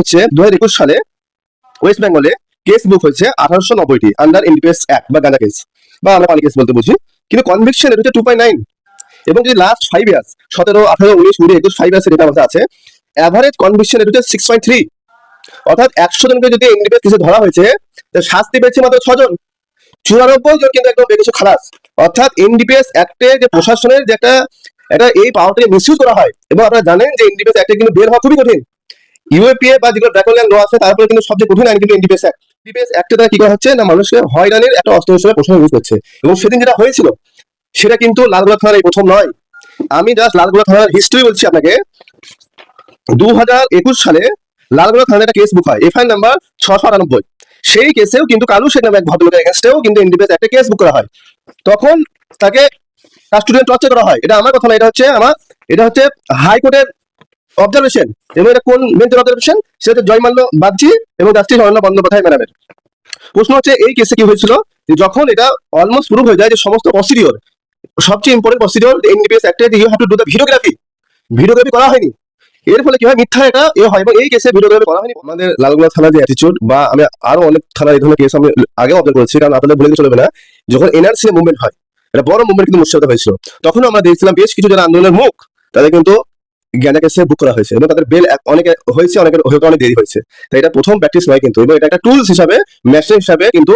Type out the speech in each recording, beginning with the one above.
হচ্ছে দু হাজার একুশ সালে ওয়েস্ট বেঙ্গলে কেস বুক হয়েছে আঠারোশো নব্বইটি আন্ডার এনডিপিএস অ্যাক্ট বা গাঁজা কেস বা আমরা পানি কেস বলতে বুঝি। কিন্তু কনভিকশন এটা হচ্ছে টু এবং যদি লাস্ট ফাইভ ইয়ার্স সতেরো, আঠারো, উনিশ, কুড়ি, একুশ ফাইভ ইয়ার্সের আমাদের আছে অ্যাভারেজ কনভিকশন এটা হচ্ছে সিক্স পয়েন্ট থ্রি অর্থাৎ একশো জনকে যদি এনডিপিএস কেসে ধরা হয়েছে শাস্তি পেয়েছে মাত্র ছজন চুরানব্বই জন কিন্তু একদম বেকিসু খালাস। অর্থাৎ এনডিপিএস অ্যাক্টে যে প্রশাসনের যে একটা এটা এই পাওয়ারটাকে মিসইউজ করা হয়, এবং আপনারা জানেন যে এনডিপিএস অ্যাক্টে কিন্তু বের হওয়া খুবই কঠিন। ইউএপিএ বা যেগুলো ড্রাকোনিয়ান ল আছে তারপরে কিন্তু সবচেয়ে কঠিন আইন কিন্তু এনডিপিএস অ্যাক্ট এনডিপিএস অ্যাক্টে তারা কি করা হচ্ছে? না, মানুষকে হয়রানির একটা অস্ত্র হিসেবে প্রশাসন ইউজ করছে। এবং সেদিন যেটা হয়েছিল, সেটা কিন্তু লালগোলা থানার এই প্রথম নয়। আমি জাস্ট লালগোলা থানার হিস্ট্রি বলছি আপনাকে। দু হাজার একুশ সালে লালগোলা থানার একটা কেস বুক হয় এফআইআর নাম্বার ছশো আটানব্বই। সেই কেসেও কিন্তু কালু শেখ নামে এক ভদ্রলোকের এগেনস্টেও কিন্তু এনডিপিএস একটা কেস বুক করা হয়। তখন তাকে স্টুডেন্ট টর্চার করা হয়। এটা আমার কথা না, এটা হচ্ছে আমার, এটা হচ্ছে হাইকোর্টের অবজারভেশন এবং এটা কোন বেঞ্চের অবজারভেশন সেটা হচ্ছে জয়মাল্য বাগচি এবং জাস্টিস অরণ্য বন্দ্যোপাধ্যায় ম্যাডামের? প্রশ্ন হচ্ছে, এই কেসে কি হয়েছিল? যখন এটা অলমোস্ট প্রুভ হয়ে যায় যে সমস্ত প্রসিডিওর সবচেয়ে important procedure NDPS অ্যাক্টে you have to do the videography videography করা হয়নি। এর ফলে কি হয়? মিথ্যা এটা এ হয় এবং এই কেসে ভিডিওগ্রাফি করা হয়নি। আমাদের লালগোলা থানা যে অ্যাটিচিউড বা আমি আরও অনেক থানা এই ধরনের কেস আমি আগে অবজার্ভ করেছি, কারণ আপনাদের বলে চলবে না। যখন এনআরসি মুভমেন্ট হয়, এটা বড় মুভমেন্ট কিন্তু মুর্শিদাবাদে হয়েছিল। তখন আমরা দেখছিলাম বেশ কিছু যারা আন্দোলনের মুখ, তাদের কিন্তু কাছে বুক করা হয়েছে এবং তাদের বেল অনেকে হয়েছে, অনেকের হয়তো অনেক দেরি হয়েছে। তাই এটা প্রথম প্র্যাকটিস নয় কিন্তু এবং এটা একটা টুলস হিসাবে মেশিন হিসাবে কিন্তু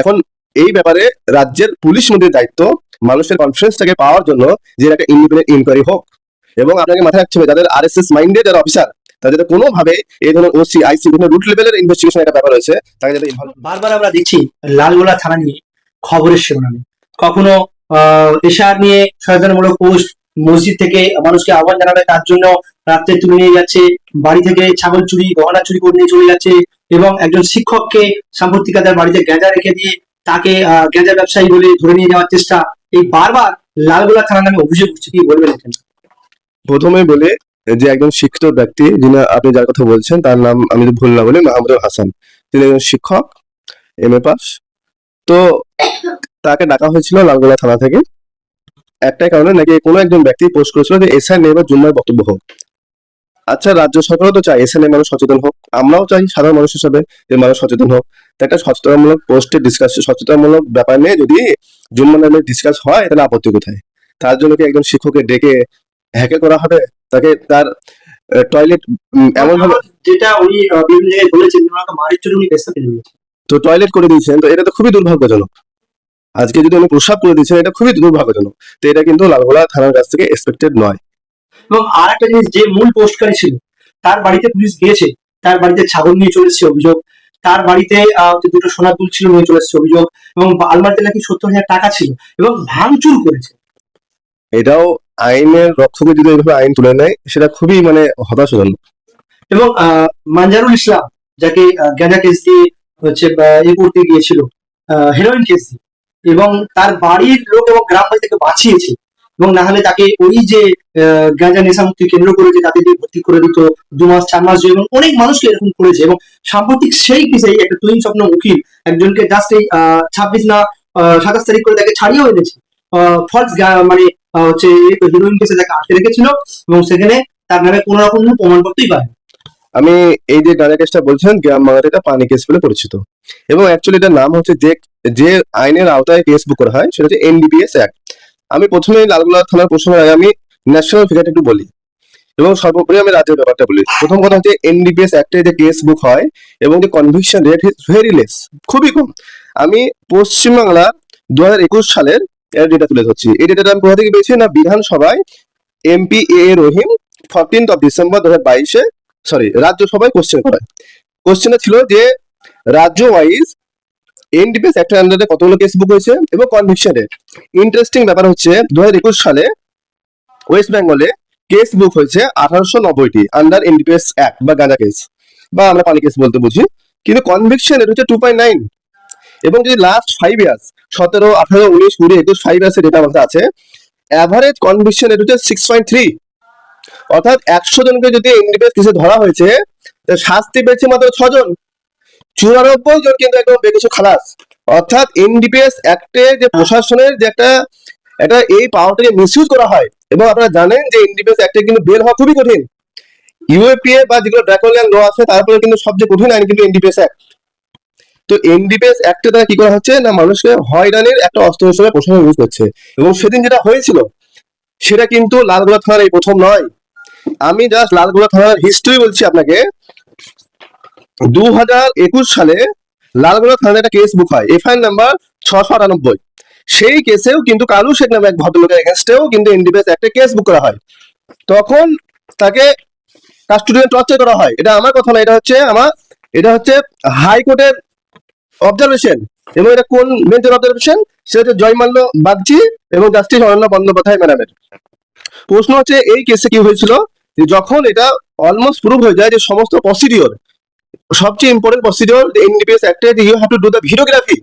এখন এই ব্যাপারে রাজ্যের পুলিশ মন্ত্রীর দায়িত্ব মানুষের কনফিডেন্সটাকে পাওয়ার জন্য যে একটা ইন্ডিপেন্ডেন্ট ইনকোয়ারি হোক। এবং আপনাকে মাথায় রাখতে হবে, যাদের আর এস এস মাইন্ডে যারা অফিসার তাদের কোনোভাবে এই ধরনের ওসি আইসি বিভিন্ন রুট লেভেলের ইনভেস্টিগেশন একটা ব্যাপার রয়েছে, তাকে যাতে বারবার আমরা দেখছি লালগোলা থানা নিয়ে খবরের শিরোনামে। কখনো এশার নিয়ে সচেতনমূলক পোস্ট মসজিদ থেকে মানুষকে আহ্বান জানাবে, তার জন্য রাত্রে তুলে নিয়ে যাচ্ছে বাড়ি থেকে ছাগল চুরি, গহনা চুরি করে নিয়ে চলে যাচ্ছে এবং একজন শিক্ষককে সাম্প্রতিক তাদের বাড়িতে গেঁজা রেখে দিয়ে তাকে গেঁজা ব্যবসায়ী বলে ধরে নিয়ে যাওয়ার চেষ্টা এই বারবার লালগোলা থানা নামে অভিযোগ উঠছে। কি বলবেন প্রথমে বলে যে একজন শিক্ষিত ব্যক্তি, যিনি আপনি যার কথা বলছেন, তার নাম আমি ভুল না বলি মাহমুদুল হাসান। তিনি একজন শিক্ষক, এম এ পাস। তো তাকে ডাকা হয়েছিল লালগোলা থানা থেকে। একটাই কারণে নাকি কোনো একজন ব্যক্তি পোস্ট করেছিল যে এসআই নিয়ে এবার জুম্মার বক্তব্য হোক। আচ্ছা রাজ্য সরকারও তো চাই এসআই নিয়ে মানুষ সচেতন হোক। আমরাও চাই সাধারণ মানুষ হিসাবে যে মানুষ সচেতন হোক। একটা সচেতনমূলক পোস্টে ডিসকাস সচেতনমূলক ব্যাপার নিয়ে যদি জুম্মা নামে ডিসকাস হয় তাহলে আপত্তি কোথায়? তার জন্য কি একজন শিক্ষককে ডেকে হ্যাকে করা হবে? তাকে তার টয়লেট এমন ভাবে যেটা উনি বিভিন্ন জায়গায় বলেছেন মারির উনি তো টয়লেট করে দিয়েছেন। তো এটা তো খুবই দুর্ভাগ্যজনক। আজকে যদি উনি প্রসাব করে দিয়েছেন এটা খুবই দুর্ভাগ্যজনক। তো এটা কিন্তু লালগোলা থানার কাছ থেকে এক্সপেক্টেড নয়। এবং আর একটা জিনিস যে মূল পোস্টকারী ছিল তার বাড়িতে পুলিশ গিয়েছে তার বাড়িতে ছাগল নিয়ে চলে এসেছে অভিযোগ। তার বাড়িতে দুটো সোনার দুল ছিল নিয়ে চলে এসেছে অভিযোগ। এবং আলমারিতে নাকি সত্তর হাজার টাকা ছিল এবং ভাঙচুর করেছে। এটাও আইনের রক্ষকে যদি এইভাবে আইন তুলে নেয় সেটা খুবই মানে হতাশাজনক। এবং আহ, মানজারুল ইসলাম যাকে গাঁজা কেস দিয়ে হচ্ছে এ করতে গিয়েছিল হেরোইন কেস দিয়ে। এবং তার বাড়ির লোক এবং গ্রামবাসী তাকে বাঁচিয়েছে। এবং না হলে তাকে ওই যে গাঁজা নেশা মুক্তি কেন্দ্র করেছে, তাতে দিয়ে ভর্তি করে দিত, দু মাস, চার মাস এবং অনেক মানুষকে এরকম করেছে। এবং সাম্প্রতিক সেই কেসেই একটা তুইন স্বপ্ন উকিল একজনকে জাস্ট এই ছাব্বিশ না সাতাশ তারিখ করে তাকে ছাড়িয়েও এনেছে। ফলস মানে হচ্ছে হিরোইন কেসে তাকে আটকে রেখেছিল, এবং সেখানে তার নামে কোনো রকম প্রমাণপত্রই পায় আমি এই যে গাঁজা কেসটা বলছেন গ্রাম বাংলাতে এটা পানি কেস বলে পরিচিত। এবং অ্যাকচুয়ালি এটার নাম হচ্ছে যে যে আইনের আওতায় কেস বুক করা হয়, সেটা হচ্ছে এনডিপিএস অ্যাক্ট আমি প্রথমে লালগোলা থানার প্রশ্নের আগে আমি ন্যাশনাল ফিগারটা একটু বলি। এবং সর্বোপরি আমি রাজ্যের ব্যাপারটা বলি। প্রথম কথা হচ্ছে এনডিপিএস অ্যাক্টে যে কেস বুক হয়, এবং যে conviction rate is very less খুবই কম। আমি পশ্চিমবাংলা দু হাজার একুশ সালের ডেটা তুলে ধরছি। এই ডেটাটা আমি কোথা থেকে পেয়েছি না, বিধানসভায় MP A Rahim fourteenth of December দু হাজার বাইশে সরি রাজ্যসভায় কোশ্চেন করায় কোশ্চেনে ছিল যে রাজ্য ওয়াইজ এনডিপিএস অ্যাক্টের আন্ডারে কতগুলো কেস বুক হয়েছে এবং কনভিকশন রেট ইন্টারেস্টিং ব্যাপার হচ্ছে দু হাজার একুশ সালে ওয়েস্ট বেঙ্গলে কেস বুক হয়েছে আঠারোশো নব্বইটি আন্ডার এনডিপিএস অ্যাক্ট বা গাঁজা কেস বা আমরা পানি কেস বলতে বুঝি। কিন্তু কনভিকশন এটা হচ্ছে টু পয়েন্ট নাইন এবং যদি লাস্ট ফাইভ ইয়ার্স সতেরো, আঠারো, উনিশ, কুড়ি, একুশ ফাইভ ইয়ার্সের ডেটা আমাদের আছে অ্যাভারেজ কনভিকশন রেট হচ্ছে সিক্স পয়েন্ট থ্রি অর্থাৎ একশো জনকে যদি এনডিপিএস কেসে ধরা হয়েছে শাস্তি পেয়েছে মাত্র ছজন। চুরানব্বই জন কিন্তু একদম বেকিসু খালাস। অর্থাৎ এমডিপিএস অ্যাক্টে যে প্রশাসনের যে একটা একটা এই পাওয়ারটাকে মিসইউজ করা হয়, এবং আপনারা জানেন যে এনডিপিএস অ্যাক্টে কিন্তু বের হওয়া খুবই কঠিন। ইউএপিএ বা যেগুলো ড্রাকোনিয়ান ল আছে তারপরে কিন্তু সবচেয়ে কঠিন আইন কিন্তু এনডিপিএস অ্যাক্ট। তো এনডিপিএস অ্যাক্টে তারা কি করা হচ্ছে না, মানুষকে হয়রানির একটা অস্ত্র হিসেবে প্রশাসন ইউজ করছে। এবং সেদিন যেটা হয়েছিল, সেটা কিন্তু লালগোলা থানার এই প্রথম নয়। আমি জাস্ট লালগোলা থানার হিস্ট্রি বলছি আপনাকে। দু হাজার একুশ সালে লালগোলা থানার একটা কেস বুক হয় এফআইআর নাম্বার ছশো আটানব্বই। সেই কেসেও কিন্তু কালু শেখ নামে এক ভদ্রলোকের এগেনস্টেও কিন্তু এনডিপিএস একটা কেস বুক করা হয়। তখন তাকে কাস্টোডিয়াল টর্চার করা হয়। এটা আমার কথা না, এটা হচ্ছে আমার, এটা হচ্ছে হাইকোর্টের অবজারভেশন এবং এটা কোন বেঞ্চের অবজারভেশন সেটা হচ্ছে জয়মাল্য বাগচি এবং জাস্টিস অরণ্য বন্দ্যোপাধ্যায় ম্যাডামের প্রশ্ন হচ্ছে, এই কেসে কি হয়েছিল? যে যখন এটা অলমোস্ট প্রুভ হয়ে যায় যে সমস্ত প্রসিডিওর সবচেয়ে important procedure NDPS অ্যাক্টে you have to do the videography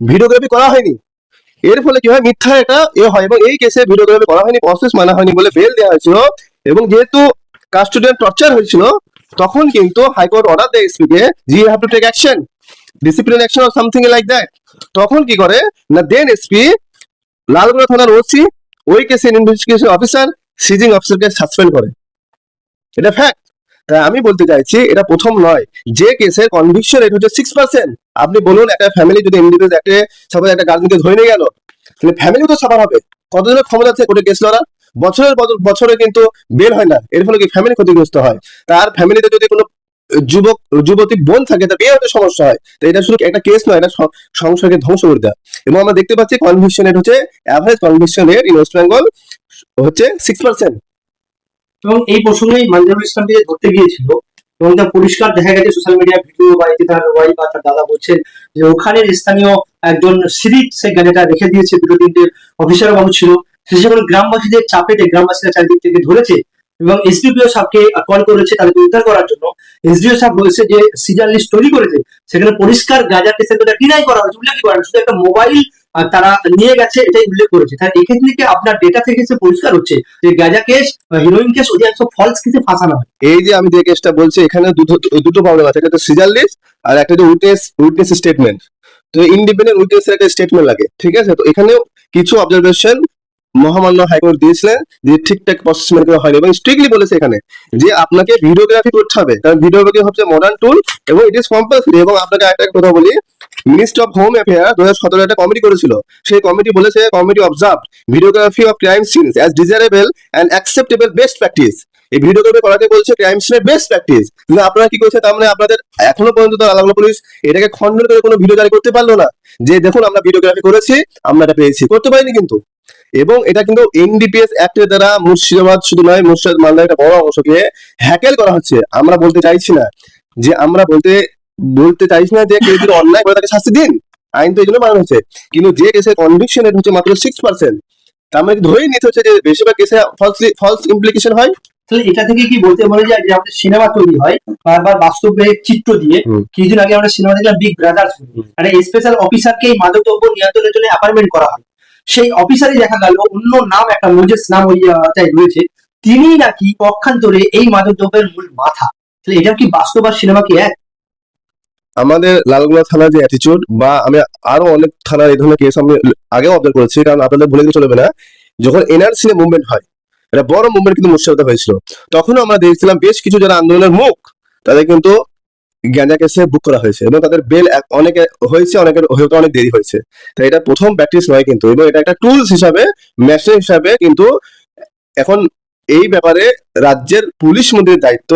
videography করা হয়নি। এর ফলে কি হয়? মিথ্যা এটা এ হয় এবং এই কেসে ভিডিওগ্রাফি করা হয়নি প্রসেস মানা হয়নি বলে বেল দেওয়া হয়েছিল এবং যেহেতু কাস্টোডিয়ান টর্চার হয়েছিল, তখন কিন্তু হাইকোর্ট অর্ডার দেয় এসপি কে জি have to take action discipline action or something like that তখন কি করে? না দেন এসপি লালগোলা থানার ওসি ওই কেসের ইনভেস্টিগেশন অফিসার সিজিং অফিসারকে সাসপেন্ড করে। এটা ফ্যাক্ট আমি বলতে চাইছি, এটা প্রথম নয়। যে কেসের কনভিকশন রেট হচ্ছে সিক্স পার্সেন্ট আপনি বলুন, একটা ফ্যামিলি যদি ইন্ডিভিজুয়াল একটা সাপোজ একটা গার্জেনকে ধরে নিয়ে গেল, তাহলে ফ্যামিলি তো সাফার হবে। কতজনের ক্ষমতা আছে কোর্টে কেস লড়ার? বছরের বছরে কিন্তু বের হয় না। এর ফলে কি ফ্যামিলি ক্ষতিগ্রস্ত হয়? তার ফ্যামিলিতে যদি কোনো যুবক, যুবতী বোন থাকে, তার বিয়ে হতে সমস্যা হয়। তো এটা শুধু একটা কেস নয়, এটা সংসারকে ধ্বংস করে দেয় এবং আমরা দেখতে পাচ্ছি কনভিকশন রেট হচ্ছে average conviction rate in West Bengal হচ্ছে সিক্স পার্সেন্ট এবং এই প্রসঙ্গে মানজারুল ইসলামকে ধরতে গিয়েছিল এবং তা পরিষ্কার দেখা গেছে সোশ্যাল মিডিয়া ভিডিও বা এতে তার ওয়াইফ বা তার দাদা বলছেন যে ওখানের স্থানীয় একজন সিরিজ সে গাড়িটা রেখে দিয়েছে, দুটো তিনটে অফিসার বাবু ছিল সে সকল গ্রামবাসীদের চাপেতে গ্রামবাসীরা চারিদিক থেকে ধরেছে এবং এসডিপিও সাহেবকে কল করেছে তাদেরকে উদ্ধার করার জন্য এসডিও সাহেব বলেছে যে সিজার লিস্ট তৈরি করেছে, সেখানে পরিষ্কার গাজা কেসের কথা ডিনাই করা হয়েছে, উল্লেখ করা। শুধু একটা মোবাইল তারা নিয়ে গেছে, এটাই উল্লেখ করেছে। তাহলে এক্ষেত্রে কি আপনার ডেটা থেকে সে পরিষ্কার হচ্ছে যে গাজা কেস হিরোইন কেস অধিকাংশ ফলস কেসে ফাঁসানো হয়? এই যে আমি যে কেসটা বলছি, এখানে দুটো প্রবলেম আছে। একটা সিজার লিস্ট আর একটা যে উইটনেস উইটনেস স্টেটমেন্ট তো ইন্ডিপেন্ডেন্ট উইটনেসের একটা স্টেটমেন্ট লাগে, ঠিক আছে? তো এখানেও কিছু অবজারভেশন মহামান্য হাইকোর্ট দিয়েছিলেন, যে ঠিকঠাক প্রসেস মেনে করা হয়নি। এবং স্ট্রিক্টলি বলেছে এখানে যে আপনাকে ভিডিওগ্রাফি করতে হবে। কারণ ভিডিওগ্রাফি হচ্ছে মডার্ন টুল এবং ইট ইজ কম্পালসরি এবং আপনাকে একটা কথা বলি মিনিস্ট্রি অফ হোম অ্যাফেয়ার দু হাজার সতেরো একটা কমিটি করেছিল। সেই কমিটি বলেছে committee observe videography of crime scenes as desirable and acceptable best practice এই ভিডিওগ্রাফি করাকে বলছে ক্রাইম সিনের বেস্ট প্র্যাকটিস কিন্তু আপনারা কি করছে? তার মানে আপনাদের এখনও পর্যন্ত আলাদা পুলিশ এটাকে খণ্ডন করে কোনো ভিডিও জারি করতে পারল না। যে দেখুন, আমরা ভিডিওগ্রাফি করেছি, আমরা এটা পেয়েছি। করতে পারিনি কিন্তু। এবং এটা কিন্তু এনডিপিএস অ্যাক্টের দ্বারা মুর্শিদাবাদ শুধু নয় মুর্শিদাবাদ মালদার একটা বড় অংশকে হ্যাকেল করা হচ্ছে। আমরা বলতে চাইছি না যে আমরা বলতে বলতে চাইছি না যে কেউ যদি অন্যায় করে তাকে শাস্তি দিন। আইন তো এই জন্য বানানো হচ্ছে কিন্তু যে কেসের কনভিকশন রেট হচ্ছে মাত্র সিক্স পার্সেন্ট তার মানে ধরেই নিতে হচ্ছে যে বেশিরভাগ কেসে ফলস ফলস ইমপ্লিকেশন হয়। তাহলে এটা থেকে কি বলতে পারা যে আমাদের সিনেমা তৈরি হয় বারবার বাস্তবে চিত্র দিয়ে। কিছুদিন আগে আমরা সিনেমা দেখলাম বিগ ব্রাদার্স একটা স্পেশাল অফিসারকে এই মাদকদ্রব্য নিয়ন্ত্রণের জন্য অ্যাপার্টমেন্ট করা হয়। সেই অফিসারই দেখা গেল, অন্য নাম একটা মোজেস নাম ওই আহটায় রয়েছে। তিনি নাকি পক্ষান্তরে এই মাদকদ্রব্যের মূল মাথা। তাহলে এটা কি বাস্তব আর সিনেমা কি এক? আমাদের লালগোলা থানার যে অ্যাটিচিউড বা আমি আরও অনেক থানার এই ধরনের কেস আমি আগেও অবজার্ভ করেছি, কারণ আপনাদের ভুলে গেলে চলবে না। যখন এনআরসি মুভমেন্ট হয় এটা বড় মুভমেন্ট কিন্তু মুর্শিদাবাদে হয়েছিল। তখনও আমরা দেখছিলাম বেশ কিছু যারা আন্দোলনের মুখ, তাদের কিন্তু গ্যাঞ্জা কেসে বুক করা হয়েছে এবং তাদের বেল অনেকে হয়েছে, অনেকের হয়তো অনেক দেরি হয়েছে। তাই এটা প্রথম প্র্যাকটিস নয় কিন্তু এবং এটা একটা টুলস হিসাবে মেশিন হিসাবে কিন্তু এখন এই ব্যাপারে রাজ্যের পুলিশ মন্ত্রীর দায়িত্ব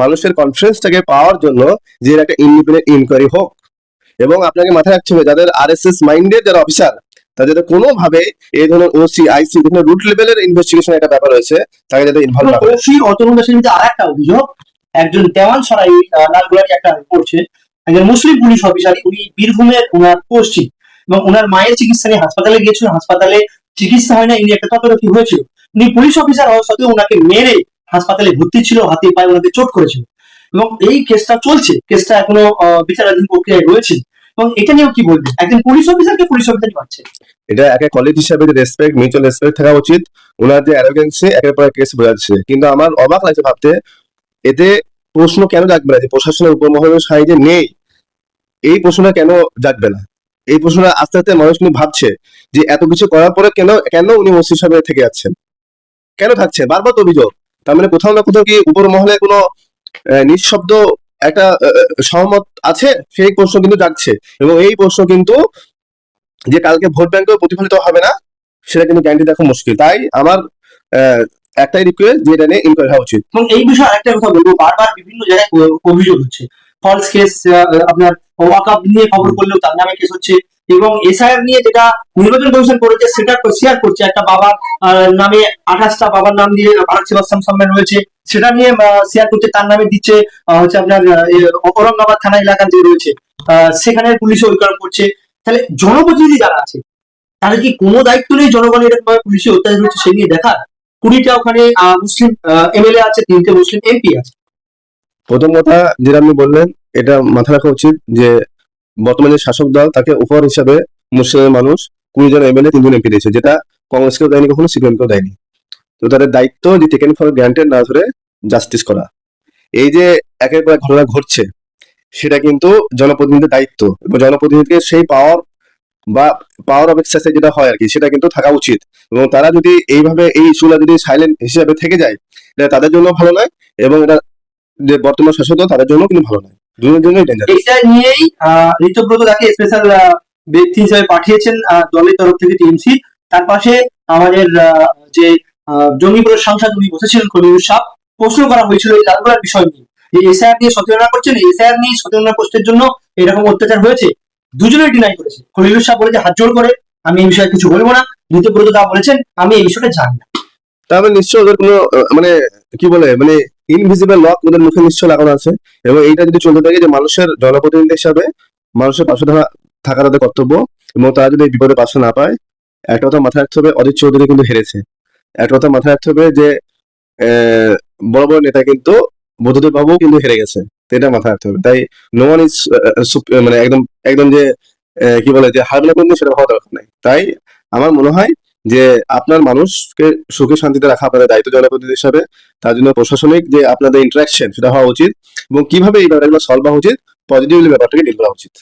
মানুষের কনফিডেন্সটাকে পাওয়ার জন্য যে একটা ইন্ডিপেন্ডেন্ট ইনকোয়ারি হোক। এবং আপনাকে মাথায় রাখতে হবে, যাদের আর এস এস মাইন্ডের যারা অফিসার তাদের যাতে কোনোভাবে এই ধরনের ওসি আইসি রুট লেভেলের ইনভেস্টিগেশন একটা ব্যাপার রয়েছে, তাকে যাতে ইনভলভ না করে। ওসির অতনুল দাসের আর একটা অভিযোগ একজন দেওয়ান সরাই লালগোলাটি একটা করছে। একজন মুসলিম পুলিশ অফিসার, উনি বীরভূমের ওনার পশ্চিম এবং ওনার মায়ের চিকিৎসা নিয়ে হাসপাতালে গিয়েছিলেন হাসপাতালে চিকিৎসা হয় না ইনি একটা তদারকি হয়েছিল। উনি পুলিশ অফিসার হওয়া সত্ত্বেও ওনাকে মেরে হাসপাতালে ভর্তি ছিল হাতে পায়ে ওনাকে চোট করেছিল। এবং এই কেসটা চলছে, কেসটা এখনও বিচারাধীন প্রক্রিয়ায় রয়েছে। এবং এটা নিয়েও কি বলবেন? একজন পুলিশ অফিসারকে পুলিশ অফিসারই পাচ্ছে এটা একে কলেজ হিসাবে রেসপেক্ট মিউচুয়াল রেসপেক্ট থাকা উচিত। ওনার যে অ্যারোগেন্সি একের পর কেস বোঝাচ্ছে কিন্তু আমার অবাক লাগছে ভাবতে এতে প্রশ্ন কেন জাগবে না? যে প্রশাসনের উপমহলের সাইডে নেই। এই প্রশ্নটা কেন জাগবে না? এই প্রশ্নটা আস্তে আস্তে মানুষ কিন্তু ভাবছে যে এত কিছু করার পরে কেন কেন উনি ওসি হিসাবে থেকে যাচ্ছেন? কেন থাকছে বারবার তো অভিযোগ। তার মানে কোথাও না কোথাও কি উপর মহলে কোনো নিঃশব্দ একটা সহমত আছে? সেই প্রশ্ন কিন্তু জাগছে। এবং এই প্রশ্ন কিন্তু যে কালকে ভোট ব্যাংকেও প্রতিফলিত হবে না, সেটা কিন্তু গ্যারান্টি দেখা মুশকিল। তাই আমার একটাই রিকোয়েস্ট যে এটা নিয়ে ইনকোয়ারি হওয়া উচিত। এবং এই বিষয়ে আরেকটা কথা বলব, বারবার বিভিন্ন জায়গায় অভিযোগ হচ্ছে। ফলস কেস আপনার ওয়াকআপ নিয়ে খবর করলেও তার নামে কেস হচ্ছে এবং এসআইআর নিয়ে যেটা নির্বাচন কমিশন করেছে, সেটা শেয়ার করছে। একটা বাবার নামে আঠাশটা বাবার নাম দিয়ে ভারত সেবাশ্রম সম্মেলন রয়েছে। সেটা নিয়ে শেয়ার করছে, তার নামে দিচ্ছে হচ্ছে আপনার ঔরঙ্গাবাদ থানা এলাকা যে রয়েছে সেখানে পুলিশ ঐক্যরণ করছে। তাহলে জনপ্রতিনিধি যারা আছে, তাদের কি কোনো দায়িত্ব নেই জনগণের পুলিশে অত্যাচার হচ্ছে, সে নিয়ে দেখার? কুড়িটা ওখানে মুসলিম এমএলএ আছে, তিনটে মুসলিম এমপি আছে। প্রথম কথা যেটা আপনি বললেন, এটা মাথায় রাখা উচিত যে বর্তমানে শাসক দল, তাকে উপহার হিসাবে মুসলিমের মানুষ কুড়ি জন এমএলএ তিনজন এমপি দিয়েছে, যেটা কংগ্রেসকেও দেয়নি, কখনো সিপিএমকেও দেয়নি। তো তাদের দায়িত্ব যে টেকেন ফর গ্রান্টেড না ধরে জাস্টিস করা। এই যে একের পর ঘটনা ঘটছে, সেটা কিন্তু জনপ্রতিনিধির দায়িত্ব। এবং জনপ্রতিনিধিকে সেই পাওয়ার বা পাওয়ার অফ এক্সারসাইজ যেটা হয় আর কি সেটা কিন্তু থাকা উচিত। এবং তারা যদি এইভাবে এই ইস্যুটা যদি সাইলেন্ট হিসেবে থেকে যায়, এটা তাদের জন্য ভালো নয় এবং এটা যে বর্তমান শাসক তাদের জন্য কিন্তু ভালো নয়। দুজনের জন্যই এটা নিয়েই ঋতব্রত তাকে স্পেশাল ব্যক্তি হিসেবে পাঠিয়েছেন দলের তরফ থেকে টিএমসি। তার পাশে আমাদের যে জঙ্গিপুরের সাংসদ উনি বসেছিলেন, খলিলুর সাহ, প্রশ্ন করা হয়েছিল এই লালগোলার বিষয় নিয়ে। যে এসআইআর নিয়ে সচেতনতা করছেন এসআইআর নিয়ে সচেতনতা পোস্টের জন্য এরকম অত্যাচার হয়েছে। দুজনেই ডিনাই করেছে। খলিলুর সাহ বলেছে, হাত জোর করে, আমি এই বিষয়ে কিছু বলব না। ঋতব্রত দা বলেছেন, আমি এই বিষয়টা জানি না। তাহলে নিশ্চয় ওদের কোনো মানে কি বলে মানে ইনভিজিবল লক ওদের মুখে নিশ্চয় লাগানো আছে। এবং এইটা যদি চলতে থাকে যে মানুষের জনপ্রতিনিধি হিসাবে মানুষের পাশে থাকা তাদের কর্তব্য, এবং তারা যদি বিপদে পাশে না পায়, একটা কথা মাথায় রাখতে হবে, অজিত চৌধুরী কিন্তু হেরেছে। একটা কথা মাথায় রাখতে হবে যে বড় বড় নেতা কিন্তু বৌদ্ধদেব বাবু কিন্তু হেরে গেছে। তো এটা মাথায় রাখতে হবে। তাই নো ওয়ান ইজ মানে একদম একদম যে কি বলে যে হার না সেটা হওয়া দরকার নাই। তাই আমার মনে হয় যে আপনার মানুষকে সুখে শান্তিতে রাখা আপনাদের দায়িত্ব জনপ্রতিনিধি হিসাবে, তার জন্য প্রশাসনিক যে আপনাদের ইন্টারাকশন সেটা হওয়া উচিত এবং কীভাবে এই ব্যাপারগুলো সলভ হওয়া উচিত পজিটিভলি ব্যাপারটাকে ডিল করা উচিত।